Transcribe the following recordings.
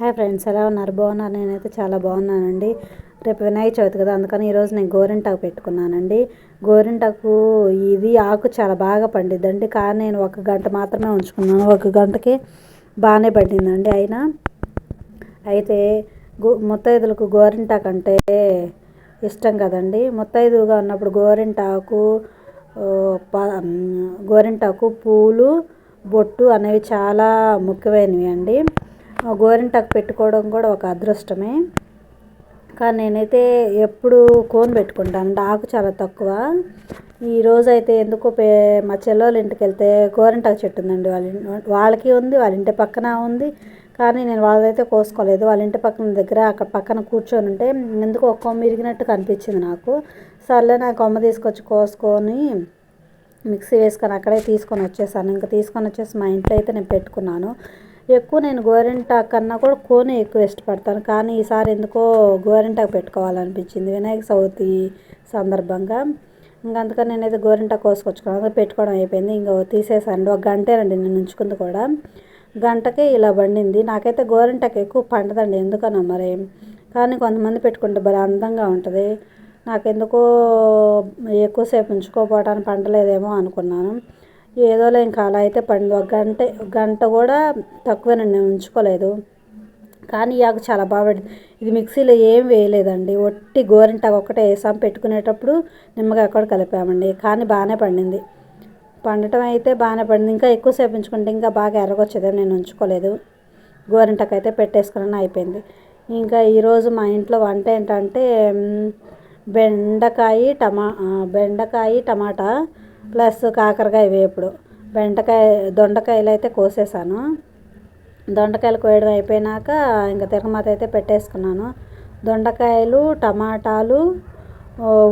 Hi friends ఎలా ఉన్నారు? బాగున్నారు? నేనైతే చాలా బాగున్నానండి. రేపు వినాయక చవితి కదా అందుకని ఈరోజు నేను గోరింటాకు పెట్టుకున్నానండి. గోరింటాకు ఇది ఆకు చాలా బాగా పండిద్దండి. కానీ నేను ఒక గంట మాత్రమే ఉంచుకున్నాను. ఒక గంటకి బాగానే పండిందండి అయినా. అయితే గో ముత్తైదులకు గోరింటాకు అంటే ఇష్టం కదండి. ముత్తైదుగా ఉన్నప్పుడు గోరింటాకు గోరింటాకు పూలు బొట్టు అనేవి చాలా ముఖ్యమైనవి అండి. గోరింటాకు పెట్టుకోవడం కూడా ఒక అదృష్టమే. కానీ నేనైతే ఎప్పుడు కోన్ పెట్టుకుంటాను. ఆకు చాలా తక్కువ. ఈరోజు అయితే ఎందుకో పే మా చెల్లెళ్ళ ఇంటికి వెళ్తే గోరింటాకు చెట్టు ఉందండి వాళ్ళ వాళ్ళకి ఉంది వాళ్ళ ఇంటి పక్కన ఉంది. కానీ నేను వాళ్ళదైతే కోసుకోలేదు. వాళ్ళ ఇంటి పక్కన దగ్గర అక్కడ పక్కన కూర్చొని ఉంటే ఎందుకు ఒక కొమ్మ ఇరిగినట్టు కనిపించింది నాకు. సర్లే నా కొమ్మ తీసుకొచ్చి కోసుకొని మిక్సీ వేసుకొని అక్కడే తీసుకొని వచ్చేసాను. ఇంకా తీసుకొని వచ్చేసి మా ఇంట్లో అయితే నేను పెట్టుకున్నాను. ఎక్కువ నేను గోరింటాకు కన్నా కూడా కోనే ఎక్కువ ఇష్టపడతాను. కానీ ఈసారి ఎందుకో గోరింటాకు పెట్టుకోవాలనిపించింది. వినాయక చవితి సందర్భంగా. ఇంకా అందుకని నేనైతే గోరింటాకు కోసుకొచ్చుకున్నాను. పెట్టుకోవడం అయిపోయింది. ఇంకా తీసేసాను. ఒక గంటేనండి నేను ఉంచుకుంది కూడా. గంటకే ఇలా పండింది. నాకైతే గోరింటాకు ఎక్కువ పండదండి. ఎందుకన్నా మరి. కానీ కొంతమంది పెట్టుకుంటే భలే అందంగా ఉంటుంది. నాకెందుకో ఎక్కువసేపు ఉంచుకోపోవటానికి పండలేదేమో అనుకున్నాను. ఏదోలే ఇంకా అలా అయితే పడింది ఒక గంట గంట కూడా తక్కువేనండి నేను ఉంచుకోలేదు. కానీ ఈ ఆకు చాలా బాగా ఇది మిక్సీలో ఏం వేయలేదండి. ఒట్టి గోరింటాకు ఒక్కటే వేసాం. పెట్టుకునేటప్పుడు నిమ్మకాయ కూడా కలిపామండి. కానీ బాగానే పండింది. పండటం అయితే బాగానే పండింది. ఇంకా ఎక్కువసేపు ఉంచుకుంటే ఇంకా బాగా ఎరగొచ్చేదేమో నేను ఉంచుకోలేదు. గోరింటాకు అయితే పెట్టేసుకున్నాను అయిపోయింది. ఇంకా ఈరోజు మా ఇంట్లో వంట ఏంటంటే బెండకాయ టమా బెండకాయ టమాటా ప్లస్ కాకరకాయ వేపుడు. బెండకాయ దొండకాయలు అయితే కోసేసాను. దొండకాయలు కోయడం అయిపోయినాక ఇంకా తిరగమాత అయితే పెట్టేసుకున్నాను. దొండకాయలు టమాటాలు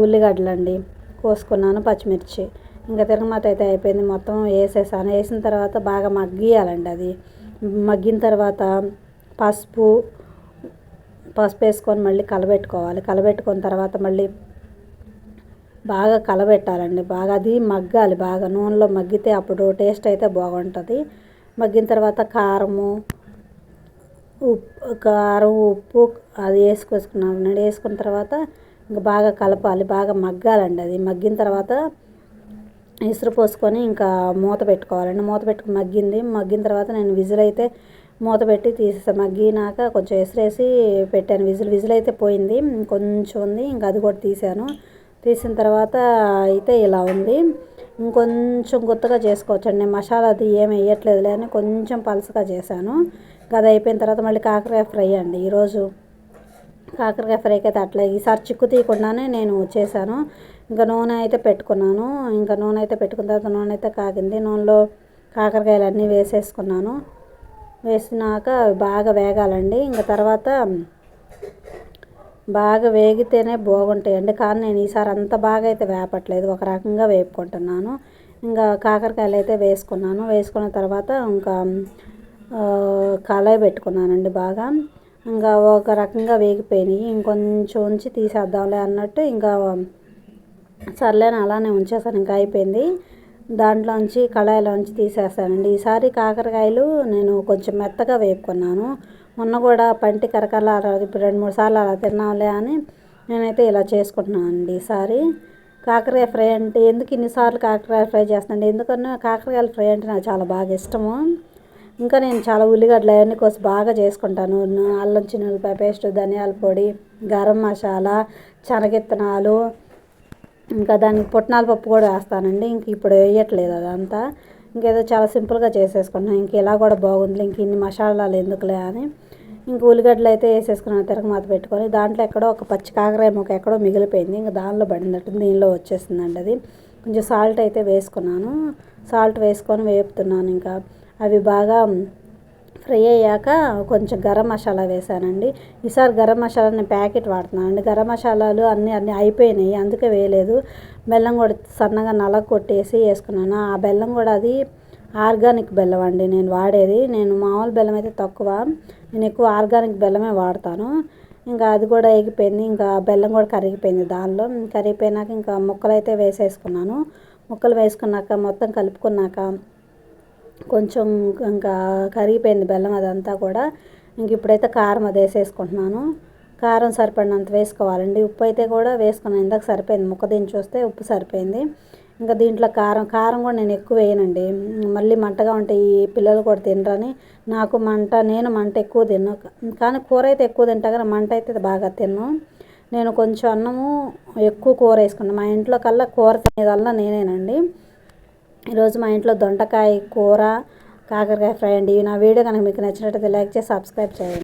ఉల్లిగడ్డలు అండి కోసుకున్నాను పచ్చిమిర్చి. ఇంకా తిరగమాత అయితే అయిపోయింది మొత్తం వేసేసాను. వేసిన తర్వాత బాగా మగ్గియాలండి అది. మగ్గిన తర్వాత పసుపు పసుపు వేసుకొని మళ్ళీ కలబెట్టుకోవాలి. కలబెట్టుకున్న తర్వాత మళ్ళీ బాగా కలబెట్టాలండి. బాగా అది మగ్గాలి. బాగా నూనెలో మగ్గితే అప్పుడు టేస్ట్ అయితే బాగుంటుంది. మగ్గిన తర్వాత కారము ఉప్పు కారం ఉప్పు అది వేసుకొసుకున్నాను వేసుకున్న తర్వాత ఇంకా బాగా కలపాలి. బాగా మగ్గాలండి అది. మగ్గిన తర్వాత ఇసురు పోసుకొని ఇంకా మూత పెట్టుకోవాలండి. మూత పెట్టుకుని మగ్గింది. మగ్గిన తర్వాత నేను విజిల్ అయితే మూత పెట్టి తీసేసాను మగ్గినాక కొంచెం ఎసరేసి పెట్టాను. విజిల్ విజిల్ అయితే పోయింది. కొంచెం ఉంది. ఇంకా అది కూడా తీసాను. తీసిన తర్వాత అయితే ఇలా ఉంది. ఇంకొంచెం గుత్తగా చేసుకోవచ్చండి. నేను మసాలా అది ఏమి వేయట్లేదులే అని కొంచెం పలసగా చేశాను. అది అయిపోయిన తర్వాత మళ్ళీ కాకరకాయ ఫ్రై అండి. ఈరోజు కాకరకాయ ఫ్రైకి అయితే అట్లా ఈసారి చిక్కు తీయకుండానే నేను చేశాను. ఇంకా నూనె అయితే పెట్టుకున్నాను. ఇంకా నూనె అయితే పెట్టుకున్న తర్వాత నూనె అయితే కాగింది. నూనెలో కాకరకాయలు అన్నీ వేసేసుకున్నాను. వేసినాక బాగా వేగాలండి. ఇంకా తర్వాత బాగా వేగితేనే బాగుంటాయండి కానీ నేను ఈసారి అంత బాగా అయితే వేపట్లేదు. ఒక రకంగా వేపుకుంటున్నాను. ఇంకా కాకరకాయలు అయితే వేసుకున్నాను. వేసుకున్న తర్వాత ఇంకా కళాయి పెట్టుకున్నానండి బాగా. ఇంకా ఒక రకంగా వేగిపోయినాయి. ఇంకొంచెం ఉంచి తీసేద్దాంలే అన్నట్టు ఇంకా సర్లేని అలానే ఉంచేసాను. ఇంకా అయిపోయింది. దాంట్లోంచి కళాయిలోంచి తీసేస్తానండి. ఈసారి కాకరకాయలు నేను కొంచెం మెత్తగా వేపుకున్నాను. మొన్న కూడా పంటి కరకల ఇప్పుడు రెండు మూడు సార్లు అలా తిన్నాంలే అని నేనైతే ఇలా చేసుకుంటున్నాను అండి ఈసారి కాకరకాయ ఫ్రై అంటే ఎందుకు ఇన్నిసార్లు కాకరకాయ ఫ్రై చేస్తానండి? ఎందుకన్నా కాకరకాయల ఫ్రై అంటే నాకు చాలా బాగా ఇష్టము. ఇంకా నేను చాలా ఉల్లిగడ్డలు అవన్నీ కోసం బాగా చేసుకుంటాను. అల్లం చిన్నులపాయ పేస్ట్ ధనియాల పొడి గరం మసాలా శనగిత్తనాలు ఇంకా దానికి పుట్నాల పప్పు కూడా వేస్తానండి. ఇంక ఇప్పుడు వేయట్లేదు అదంతా. ఇంకేదో చాలా సింపుల్గా చేసేసుకున్నాను. ఇంక ఇలా కూడా బాగుంది. ఇంక ఇన్ని మసాలాలు ఎందుకులే అని. ఇంక ఉల్లిగడ్డలు అయితే వేసేసుకున్నాను తిరగమాత పెట్టుకొని దాంట్లో ఎక్కడో ఒక పచ్చి కాకరాయ ముక్క ఎక్కడో మిగిలిపోయింది. ఇంకా దానిలో పడినట్టు దీనిలో వచ్చేసిందండి అది. కొంచెం సాల్ట్ అయితే వేసుకున్నాను. సాల్ట్ వేసుకొని వేపుతున్నాను ఇంకా. అవి బాగా ఫ్రై అయ్యాక కొంచెం గరం మసాలా వేసానండి. ఈసారి గరం మసాలా నేను ప్యాకెట్ వాడుతున్నాను అండి. గరం మసాలాలు అన్నీ అన్నీ అయిపోయినాయి అందుకే వేయలేదు. బెల్లం కూడా సన్నగా నలగ కొట్టేసి వేసుకున్నాను. ఆ బెల్లం కూడా అది ఆర్గానిక్ బెల్లం అండి. నేను వాడేది. నేను మామూలు బెల్లం అయితే తక్కువ. నేను ఎక్కువ ఆర్గానిక్ బెల్లమే వాడతాను. ఇంకా అది కూడా ఎగిపోయింది. ఇంకా బెల్లం కూడా కరిగిపోయింది దానిలో. కరిగిపోయినాక ఇంకా ముక్కలు అయితే వేసేసుకున్నాను. ముక్కలు వేసుకున్నాక మొత్తం కలుపుకున్నాక కొంచెం ఇంకా కరిగిపోయింది బెల్లం అదంతా కూడా. ఇంక ఇప్పుడైతే కారం అది వేసేసుకుంటున్నాను. కారం సరిపడినంత వేసుకోవాలండి. ఉప్పు అయితే కూడా వేసుకున్నాను. ఇందాక సరిపోయింది. ముక్క దించి చూస్తే ఉప్పు సరిపోయింది. ఇంకా దీంట్లో కారం కారం కూడా నేను ఎక్కువ వేయనండి. మళ్ళీ మంటగా ఉంటే ఈ పిల్లలు కూడా తినరని నాకు మంట నేను మంట ఎక్కువ తిన్ను. కానీ కూర అయితే ఎక్కువ తింటా కానీ మంట అయితే బాగా తిన్ను. నేను కొంచెం అన్నము ఎక్కువ కూర వేసుకున్నాను మా ఇంట్లో కల్లా కూర తినేదల్లా నేనేనండి. ఈరోజు మా ఇంట్లో దొండకాయ కూర కాకరకాయ ఫ్రై అండి. నా వీడియో కనుక మీకు నచ్చినట్టయితే లైక్ చేసి సబ్స్క్రైబ్ చేయండి.